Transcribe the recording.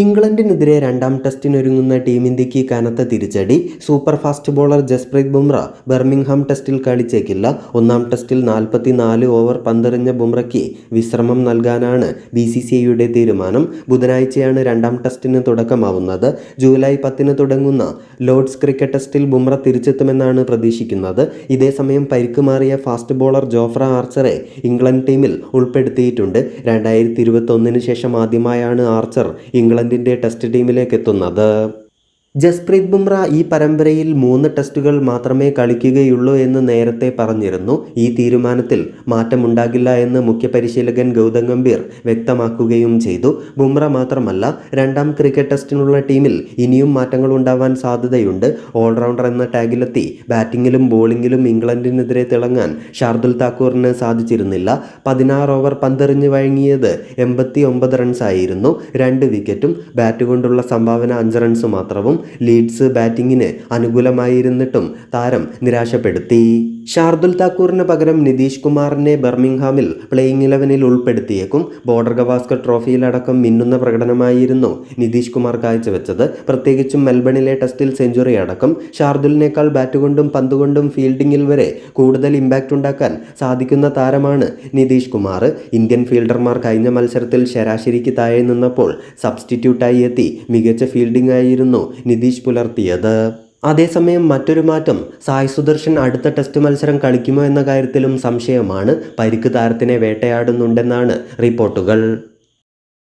ഇംഗ്ലണ്ടിനെതിരെ രണ്ടാം ടെസ്റ്റിനൊരുങ്ങുന്ന ടീം ഇന്ത്യയ്ക്ക് കനത്ത തിരിച്ചടി. Super fast bowler Jasprit Bumrah Birmingham ടെസ്റ്റിൽ കളിച്ചേക്കില്ല. ഒന്നാം ടെസ്റ്റിൽ നാൽപ്പത്തിനാല് ഓവർ പന്തെറിഞ്ഞ ബുംറയ്ക്ക് വിശ്രമം നൽകാനാണ് ബി സി സി ഐയുടെ തീരുമാനം. ബുധനാഴ്ചയാണ് രണ്ടാം ടെസ്റ്റിന് തുടക്കമാവുന്നത്. ജൂലൈ പത്തിന് തുടങ്ങുന്ന ലോർഡ്സ് ക്രിക്കറ്റ് ടെസ്റ്റിൽ ബുംറ തിരിച്ചെത്തുമെന്നാണ് പ്രതീക്ഷിക്കുന്നത്. ഇതേസമയം പരിക്ക് മാറിയ ഫാസ്റ്റ് ബോളർ ജോഫ്ര ആർച്ചറെ ഇംഗ്ലണ്ട് ടീമിൽ ഉൾപ്പെടുത്തിയിട്ടുണ്ട്. രണ്ടായിരത്തി ഇരുപത്തൊന്നിന് ശേഷം ആദ്യമായാണ് ആർച്ചർ ഇംഗ്ലണ്ടിന്റെ ടെസ്റ്റ് ടീമിലേക്ക് എത്തുന്നത് ജസ്പ്രീത് ബുംറ ഈ പരമ്പരയിൽ മൂന്ന് ടെസ്റ്റുകൾ മാത്രമേ കളിക്കുകയുള്ളൂ എന്ന് നേരത്തെ പറഞ്ഞിരുന്നു. ഈ തീരുമാനത്തിൽ മാറ്റമുണ്ടാകില്ല എന്ന് മുഖ്യ പരിശീലകൻ ഗൗതം ഗംഭീർ വ്യക്തമാക്കുകയും ചെയ്തു. ബുംറ മാത്രമല്ല രണ്ടാം ക്രിക്കറ്റ് ടെസ്റ്റിനുള്ള ടീമിൽ ഇനിയും മാറ്റങ്ങൾ ഉണ്ടാവാൻ സാധ്യതയുണ്ട്. ഓൾറൗണ്ടർ എന്ന ടാഗിലെത്തി ബാറ്റിങ്ങിലും ബോളിങ്ങിലും ഇംഗ്ലണ്ടിനെതിരെ തിളങ്ങാൻ ഷാർദുൽ താക്കൂറിന് സാധിച്ചിരുന്നില്ല. പതിനാറ് ഓവർ പന്തെറിഞ്ഞ് വഴങ്ങിയത് എൺപത്തി ഒമ്പത് റൺസായിരുന്നു. രണ്ട് വിക്കറ്റും ബാറ്റ് കൊണ്ടുള്ള സംഭാവന അഞ്ച് റൺസ് മാത്രവും. ലീഡ്സ് ബാറ്റിങ്ങിന് അനുകൂലമായിരുന്നിട്ടും താരം നിരാശപ്പെടുത്തി. ഷാർദുൽ താക്കൂറിന് പകരം നിതീഷ് കുമാറിനെ ബർമിംഗ്ഹാമിൽ പ്ലേയിങ് ഇലവനിൽ ഉൾപ്പെടുത്തിയേക്കും. ബോർഡർ ഗവാസ്കർ ട്രോഫിയിലടക്കം മിന്നുന്ന പ്രകടനമായിരുന്നു നിതീഷ് കുമാർ കാഴ്ചവെച്ചത്. പ്രത്യേകിച്ചും മെൽബണിലെ ടെസ്റ്റിൽ സെഞ്ചുറി അടക്കം. ഷാർദുലിനേക്കാൾ ബാറ്റ് കൊണ്ടും പന്ത് കൊണ്ടും ഫീൽഡിങ്ങിൽ വരെ കൂടുതൽ ഇമ്പാക്റ്റ് ഉണ്ടാക്കാൻ സാധിക്കുന്ന താരമാണ് നിതീഷ് കുമാർ. ഇന്ത്യൻ ഫീൽഡർമാർ കഴിഞ്ഞ മത്സരത്തിൽ ശരാശരിക്ക് താഴെ നിന്നപ്പോൾ സബ്സ്റ്റിറ്റ്യൂട്ടായി എത്തി. മികച്ച ഫീൽഡിംഗ് ആയിരുന്നു നിതീഷ് പുലർത്തിയത്. അതേസമയം മറ്റൊരു മാറ്റം സായ് സുദർശൻ അടുത്ത ടെസ്റ്റ് മത്സരം കളിക്കുമോ എന്ന കാര്യത്തിലും സംശയമാണ്. പരിക്ക് താരത്തിനെ വേട്ടയാടുന്നുണ്ടെന്നാണ് റിപ്പോർട്ടുകൾ.